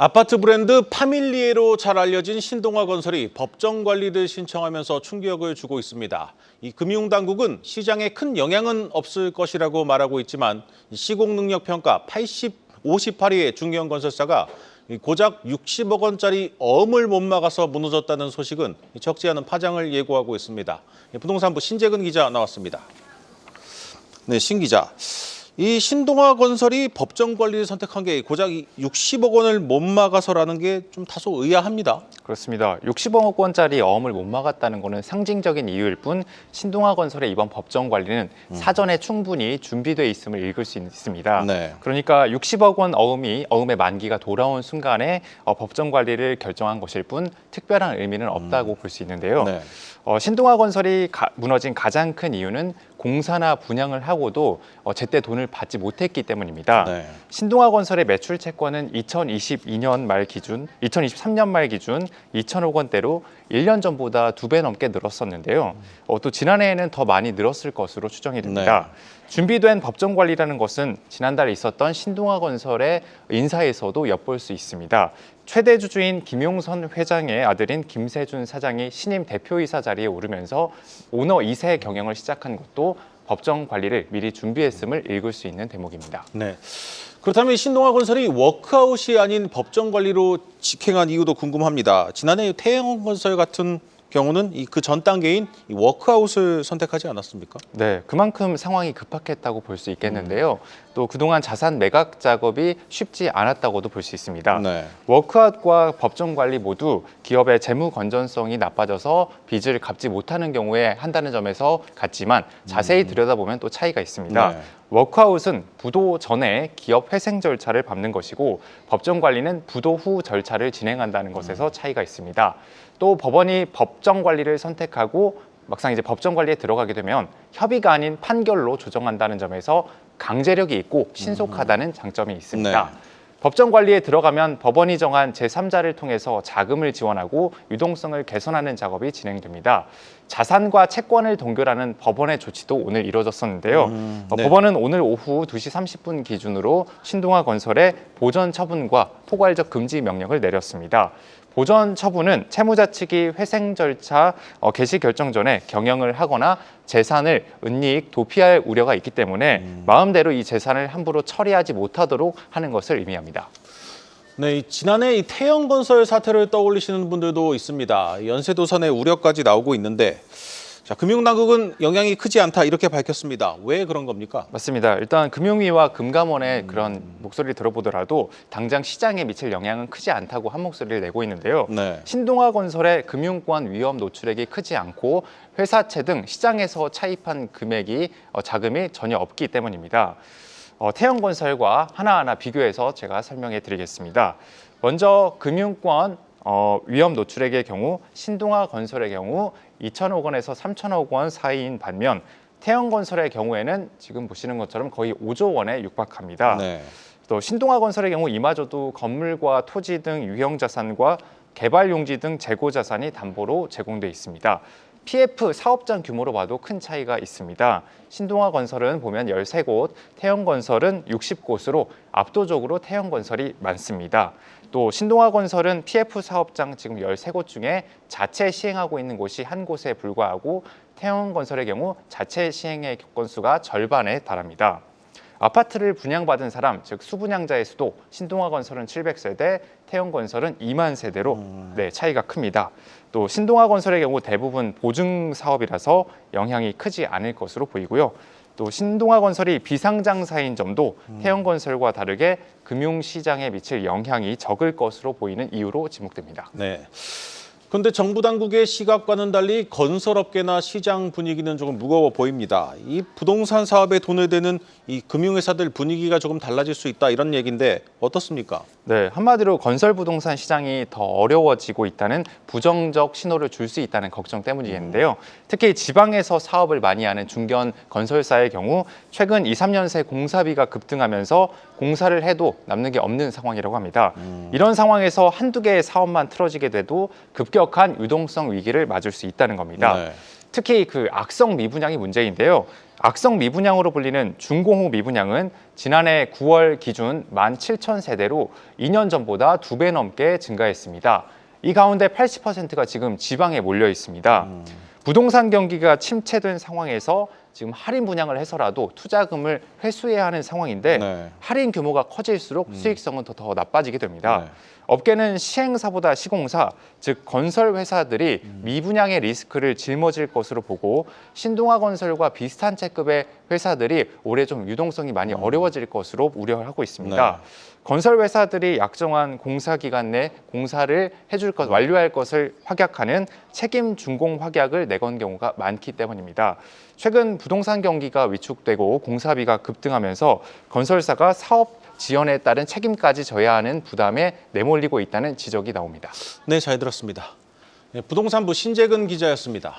아파트 브랜드 파밀리에로 잘 알려진 신동아 건설이 법정 관리를 신청하면서 충격을 주고 있습니다. 이 금융당국은 시장에 큰 영향은 없을 것이라고 말하고 있지만 이 시공 능력 평가 80, 58위의 중견 건설사가 이 고작 60억 원짜리 어음을 못 막아서 무너졌다는 소식은 적지 않은 파장을 예고하고 있습니다. 이 부동산부 신재근 기자 나왔습니다. 네, 신 기자. 이 신동아 건설이 법정 관리를 선택한 게 고작 이 60억 원을 못 막아서라는 게 좀 다소 의아합니다. 그렇습니다. 60억 원짜리 어음을 못 막았다는 것은 상징적인 이유일 뿐 신동아 건설의 이번 법정 관리는 사전에 충분히 준비돼 있음을 읽을 수 있습니다. 네. 그러니까 60억 원 어음이 어음의 만기가 돌아온 순간에 어, 법정 관리를 결정한 것일 뿐 특별한 의미는 없다고 볼수 있는데요. 네. 어, 신동아 건설이 가- 무너진 가장 큰 이유는 공사나 분양을 하고도 어, 제때 돈을 받지 못했기 때문입니다. 네. 신동아 건설의 매출 채권은 2022년 말 기준, 2023년 말 기준 2천억 원대로 1년 전보다 두 배 넘게 늘었었는데요. 어, 또 지난해에는 더 많이 늘었을 것으로 추정이 됩니다. 준비된 법정 관리라는 것은 지난달에 있었던 신동아 건설의 인사에서도 엿볼 수 있습니다. 최대 주주인 김용선 회장의 아들인 김세준 사장이 신임 대표이사 자리에 오르면서 오너 2세 경영을 시작한 것도 법정 관리를 미리 준비했음을 읽을 수 있는 대목입니다. 네. 그렇다면 이 신동아 건설이 워크아웃이 아닌 법정 관리로 직행한 이유도 궁금합니다. 지난해 태영 건설 같은 경우는 이그전 단계인 이 워크아웃을 선택하지 않았습니까? 네, 그만큼 상황이 급박했다고 볼 수 있겠는데요. 또 그동안 자산 매각 작업이 쉽지 않았다고도 볼 수 있습니다. 네. 워크아웃과 법정 관리 모두 기업의 재무 건전성이 나빠져서 빚을 갚지 못하는 경우에 한다는 점에서 같지만 자세히 들여다보면 또 차이가 있습니다. 네. 워크아웃은 부도 전에 기업 회생 절차를 밟는 것이고 법정 관리는 부도 후 절차를 진행한다는 것에서 차이가 있습니다. 또 법원이 법정 관리를 선택하고 막상 이제 법정 관리에 들어가게 되면 협의가 아닌 판결로 조정한다는 점에서 강제력이 있고 신속하다는 장점이 있습니다. 네. 법정 관리에 들어가면 법원이 정한 제3자를 통해서 자금을 지원하고 유동성을 개선하는 작업이 진행됩니다. 자산과 채권을 동결하는 법원의 조치도 오늘 이뤄졌었는데요. 음, 어, 네. 법원은 오늘 오후 2시 30분 기준으로 신동아 건설의 보전 처분과 포괄적 금지 명령을 내렸습니다. 보전 처분은 채무자 측이 회생 절차 어, 개시 결정 전에 경영을 하거나 재산을 은닉 도피할 우려가 있기 때문에 마음대로 이 재산을 함부로 처리하지 못하도록 하는 것을 의미합니다. 네, 이 지난해 이 태영 건설 사태를 떠올리시는 분들도 있습니다. 연쇄도산의 우려까지 나오고 있는데 자, 금융당국은 영향이 크지 않다 이렇게 밝혔습니다. 왜 그런 겁니까? 맞습니다. 일단 금융위와 금감원의 그런 목소리를 들어보더라도 당장 시장에 미칠 영향은 크지 않다고 한 목소리를 내고 있는데요. 네. 신동아 건설의 금융권 위험 노출액이 크지 않고 회사채 등 시장에서 차입한 금액이 어, 자금이 전혀 없기 때문입니다. 어, 태영건설과 하나하나 비교해서 제가 설명해 드리겠습니다. 먼저 금융권 어, 위험 노출액의 경우 신동아 건설의 경우 2천억 원에서 3천억 원 사이인 반면 태영건설의 경우에는 지금 보시는 것처럼 거의 5조 원에 육박합니다. 네. 또 신동아 건설의 경우 이마저도 건물과 토지 등 유형 자산과 개발 용지 등 재고 자산이 담보로 제공돼 있습니다. PF 사업장 규모로 봐도 큰 차이가 있습니다. 신동아 건설은 보면 13곳, 태영 건설은 60곳으로 압도적으로 태영 건설이 많습니다. 또 신동아 건설은 PF 사업장 지금 13곳 중에 자체 시행하고 있는 곳이 한 곳에 불과하고 태영 건설의 경우 자체 시행의 건수가 절반에 달합니다. 아파트를 분양받은 사람, 즉 수분양자의 수도 신동아 건설은 700세대, 태영 건설은 2만 세대로 네, 차이가 큽니다. 또 신동아 건설의 경우 대부분 보증 사업이라서 영향이 크지 않을 것으로 보이고요. 또 신동아 건설이 비상장사인 점도 태영 건설과 다르게 금융 시장에 미칠 영향이 적을 것으로 보이는 이유로 지목됩니다. 네. 그런데 정부 당국의 시각과는 달리 건설업계나 시장 분위기는 조금 무거워 보입니다. 이 부동산 사업에 돈을 대는 이 금융회사들 분위기가 조금 달라질 수 있다 이런 얘기인데 어떻습니까? 네, 한마디로 건설 부동산 시장이 더 어려워지고 있다는 부정적 신호를 줄 수 있다는 걱정 때문이겠는데요. 특히 지방에서 사업을 많이 하는 중견 건설사의 경우 최근 2, 3년 새 공사비가 급등하면서 공사를 해도 남는 게 없는 상황이라고 합니다. 이런 상황에서 한두 개의 사업만 틀어지게 돼도 급격한 유동성 위기를 맞을 수 있다는 겁니다. 네. 특히 그 악성 미분양이 문제인데요. 악성 미분양으로 불리는 중공후 미분양은 지난해 9월 기준 17,000세대로 2년 전보다 두 배 넘게 증가했습니다. 이 가운데 80%가 지금 지방에 몰려 있습니다. 부동산 경기가 침체된 상황에서 지금 할인 분양을 해서라도 투자금을 회수해야 하는 상황인데 네. 할인 규모가 커질수록 수익성은 더, 더 나빠지게 됩니다. 네. 업계는 시행사보다 시공사, 즉 건설 회사들이 미분양의 리스크를 짊어질 것으로 보고 신동아 건설과 비슷한 체급의 회사들이 올해 좀 유동성이 많이 어려워질 것으로 우려하고 있습니다. 네. 건설 회사들이 약정한 공사 기간 내 공사를 해줄 것, 완료할 것을 확약하는 책임 준공 확약을 내건 경우가 많기 때문입니다. 최근 부동산 경기가 위축되고 공사비가 급등하면서 건설사가 사업 지연에 따른 책임까지 져야 하는 부담에 내몰리고 있다는 지적이 나옵니다. 네, 잘 들었습니다. 네, 부동산부 신재근 기자였습니다.